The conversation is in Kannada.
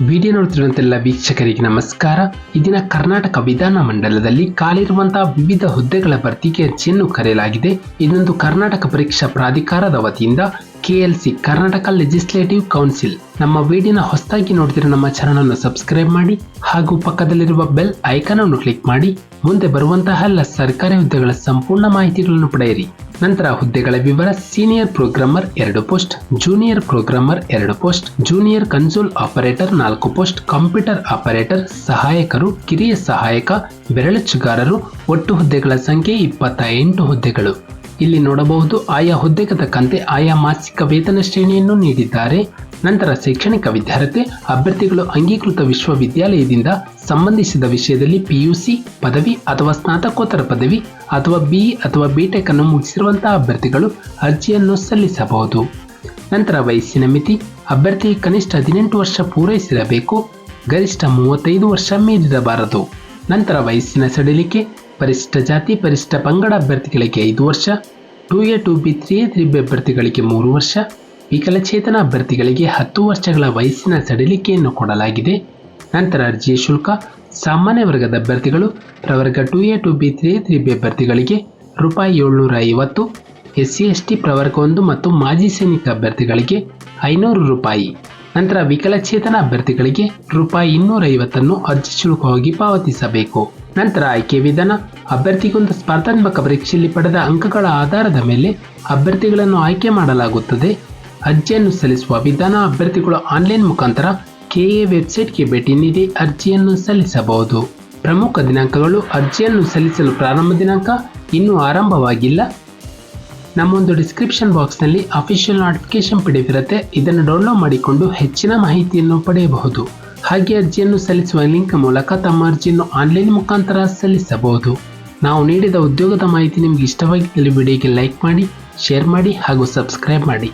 ವಿಡಿಯೋ ನೋಡುತ್ತಿರುವಂತೆಲ್ಲ ವೀಕ್ಷಕರಿಗೆ ನಮಸ್ಕಾರ. ಇದಿನ ಕರ್ನಾಟಕ ವಿಧಾನ ಮಂಡಲದಲ್ಲಿ ಕಾಲಿರುವಂತಹ ವಿವಿಧ ಹುದ್ದೆಗಳ ಭರ್ತಿಗೆ ಅರ್ಜಿಯನ್ನು ಕರೆಯಲಾಗಿದೆ. ಇದೊಂದು ಕರ್ನಾಟಕ ಪರೀಕ್ಷಾ ಪ್ರಾಧಿಕಾರದ ವತಿಯಿಂದ ಕೆಎಲ್ಸಿ ಕರ್ನಾಟಕ ಲೆಜಿಸ್ಲೇಟಿವ್ ಕೌನ್ಸಿಲ್ ನಮ್ಮ ವಿಡಿಯೋನ ಹೊಸದಾಗಿ ನೋಡ್ತಿರೋ ನಮ್ಮ ಚಾನಲ್ ಅನ್ನು ಸಬ್ಸ್ಕ್ರೈಬ್ ಮಾಡಿ ಹಾಗೂ ಪಕ್ಕದಲ್ಲಿರುವ ಬೆಲ್ ಐಕಾನ್ ಅನ್ನು ಕ್ಲಿಕ್ ಮಾಡಿ. ಮುಂದೆ ಬರುವಂತಹ ಎಲ್ಲ ಸರ್ಕಾರಿ ಹುದ್ದೆಗಳ ಸಂಪೂರ್ಣ ಮಾಹಿತಿಗಳನ್ನು ಪಡೆಯಿರಿ. ನಂತರ ಹುದ್ದೆಗಳ ವಿವರ, ಸೀನಿಯರ್ ಪ್ರೋಗ್ರಾಮರ್ ಎರಡು ಪೋಸ್ಟ್, ಜೂನಿಯರ್ ಪ್ರೋಗ್ರಾಮರ್ ಎರಡು ಪೋಸ್ಟ್, ಜೂನಿಯರ್ ಕನ್ಸೋಲ್ ಆಪರೇಟರ್ ನಾಲ್ಕು ಪೋಸ್ಟ್, ಕಂಪ್ಯೂಟರ್ ಆಪರೇಟರ್, ಸಹಾಯಕರು, ಕಿರಿಯ ಸಹಾಯಕ, ಬೆರಳಚ್ಚುಗಾರರು, ಒಟ್ಟು ಹುದ್ದೆಗಳ ಸಂಖ್ಯೆ ಇಪ್ಪತ್ತ ಎಂಟು ಹುದ್ದೆಗಳು. ಇಲ್ಲಿ ನೋಡಬಹುದು, ಆಯಾ ಹುದ್ದೆಗೆ ತಕ್ಕಂತೆ ಆಯಾ ಮಾಸಿಕ ವೇತನ ಶ್ರೇಣಿಯನ್ನು ನೀಡಿದ್ದಾರೆ. ನಂತರ ಶೈಕ್ಷಣಿಕ ವಿದ್ಯಾರ್ಥಿ, ಅಭ್ಯರ್ಥಿಗಳು ಅಂಗೀಕೃತ ವಿಶ್ವವಿದ್ಯಾಲಯದಿಂದ ಸಂಬಂಧಿಸಿದ ವಿಷಯದಲ್ಲಿ ಪಿಯುಸಿ ಪದವಿ ಅಥವಾ ಸ್ನಾತಕೋತ್ತರ ಪದವಿ ಅಥವಾ ಬಿಇ ಅಥವಾ ಬಿಟೆಕ್ ಅನ್ನು ಮುಗಿಸಿರುವಂತಹ ಅಭ್ಯರ್ಥಿಗಳು ಅರ್ಜಿಯನ್ನು ಸಲ್ಲಿಸಬಹುದು. ನಂತರ ವಯಸ್ಸಿನ ಮಿತಿ, ಅಭ್ಯರ್ಥಿ ಕನಿಷ್ಠ ಹದಿನೆಂಟು ವರ್ಷ ಪೂರೈಸಿರಬೇಕು, ಗರಿಷ್ಠ ಮೂವತ್ತೈದು ವರ್ಷ ಮೀರಿರಬಾರದು. ನಂತರ ವಯಸ್ಸಿನ ಸಡಿಲಿಕೆ, ಪರಿಶಿಷ್ಟ ಜಾತಿ, ಪರಿಶಿಷ್ಟ ಪಂಗಡ ಅಭ್ಯರ್ಥಿಗಳಿಗೆ ಐದು ವರ್ಷ, two A two B three A three B ಅಭ್ಯರ್ಥಿಗಳಿಗೆ ಮೂರು ವರ್ಷ ವಿಕಲಚೇತನ ಅಭ್ಯರ್ಥಿಗಳಿಗೆ ಹತ್ತು ವರ್ಷಗಳ ವಯಸ್ಸಿನ ಸಡಿಲಿಕೆಯನ್ನು ಕೊಡಲಾಗಿದೆ. ನಂತರ ಅರ್ಜಿಯ ಶುಲ್ಕ, ಸಾಮಾನ್ಯ ವರ್ಗದ ಅಭ್ಯರ್ಥಿಗಳು, ಪ್ರವರ್ಗ two A two B three three B ಅಭ್ಯರ್ಥಿಗಳಿಗೆ ರೂಪಾಯಿ ಏಳ್ನೂರ ಐವತ್ತು ಎಸ್ ಸಿ ಎಸ್ ಟಿ ಪ್ರವರ್ಗ ಒಂದು ಮತ್ತು ಮಾಜಿ ಸೈನಿಕ ಅಭ್ಯರ್ಥಿಗಳಿಗೆ ಐನೂರು ರೂಪಾಯಿ. ನಂತರ ವಿಕಲಚೇತನ ಅಭ್ಯರ್ಥಿಗಳಿಗೆ ರೂಪಾಯಿ ಇನ್ನೂರ ಐವತ್ತನ್ನು ಅರ್ಜಿ ಶುಲ್ಕವಾಗಿ ಪಾವತಿಸಬೇಕು. ನಂತರ ಆಯ್ಕೆ ವಿಧಾನ, ಅಭ್ಯರ್ಥಿಗೊಂದು ಸ್ಪರ್ಧಾತ್ಮಕ ಪರೀಕ್ಷೆಯಲ್ಲಿ ಪಡೆದ ಅಂಕಗಳ ಆಧಾರದ ಮೇಲೆ ಅಭ್ಯರ್ಥಿಗಳನ್ನು ಆಯ್ಕೆ ಮಾಡಲಾಗುತ್ತದೆ. ಅರ್ಜಿಯನ್ನು ಸಲ್ಲಿಸುವ ವಿಧಾನ ಅಭ್ಯರ್ಥಿಗಳು ಆನ್ಲೈನ್ ಮುಖಾಂತರ ಕೆಎ ವೆಬ್ಸೈಟ್ಗೆ ಭೇಟಿ ನೀಡಿ ಅರ್ಜಿಯನ್ನು ಸಲ್ಲಿಸಬಹುದು. ಪ್ರಮುಖ ದಿನಾಂಕಗಳು ಅರ್ಜಿಯನ್ನು ಸಲ್ಲಿಸಲು ಪ್ರಾರಂಭ ದಿನಾಂಕ ಇನ್ನೂ ಆರಂಭವಾಗಿಲ್ಲ. ನಮ್ಮೊಂದು ಡಿಸ್ಕ್ರಿಪ್ಷನ್ ಬಾಕ್ಸ್ನಲ್ಲಿ ಅಫಿಷಿಯಲ್ ನೋಟಿಫಿಕೇಶನ್ ಪಿ ಇರುತ್ತೆ. ಇದನ್ನು ಡೌನ್ಲೋಡ್ ಮಾಡಿಕೊಂಡು ಹೆಚ್ಚಿನ ಮಾಹಿತಿಯನ್ನು ಪಡೆಯಬಹುದು. ಹಾಗೆ ಅರ್ಜಿಯನ್ನು ಸಲ್ಲಿಸುವ ಲಿಂಕ್ ಮೂಲಕ ತಮ್ಮ ಅರ್ಜಿಯನ್ನು ಆನ್ಲೈನ್ ಮುಖಾಂತರ ಸಲ್ಲಿಸಬಹುದು. ನಾವು ನೀಡಿದ ಉದ್ಯೋಗದ ಮಾಹಿತಿ ನಿಮಗೆ ಇಷ್ಟವಾಗಿದ್ದಲ್ಲಿ ವಿಡಿಯೋಗೆ ಲೈಕ್ ಮಾಡಿ, ಶೇರ್ ಮಾಡಿ ಹಾಗೂ ಸಬ್ಸ್ಕ್ರೈಬ್ ಮಾಡಿ.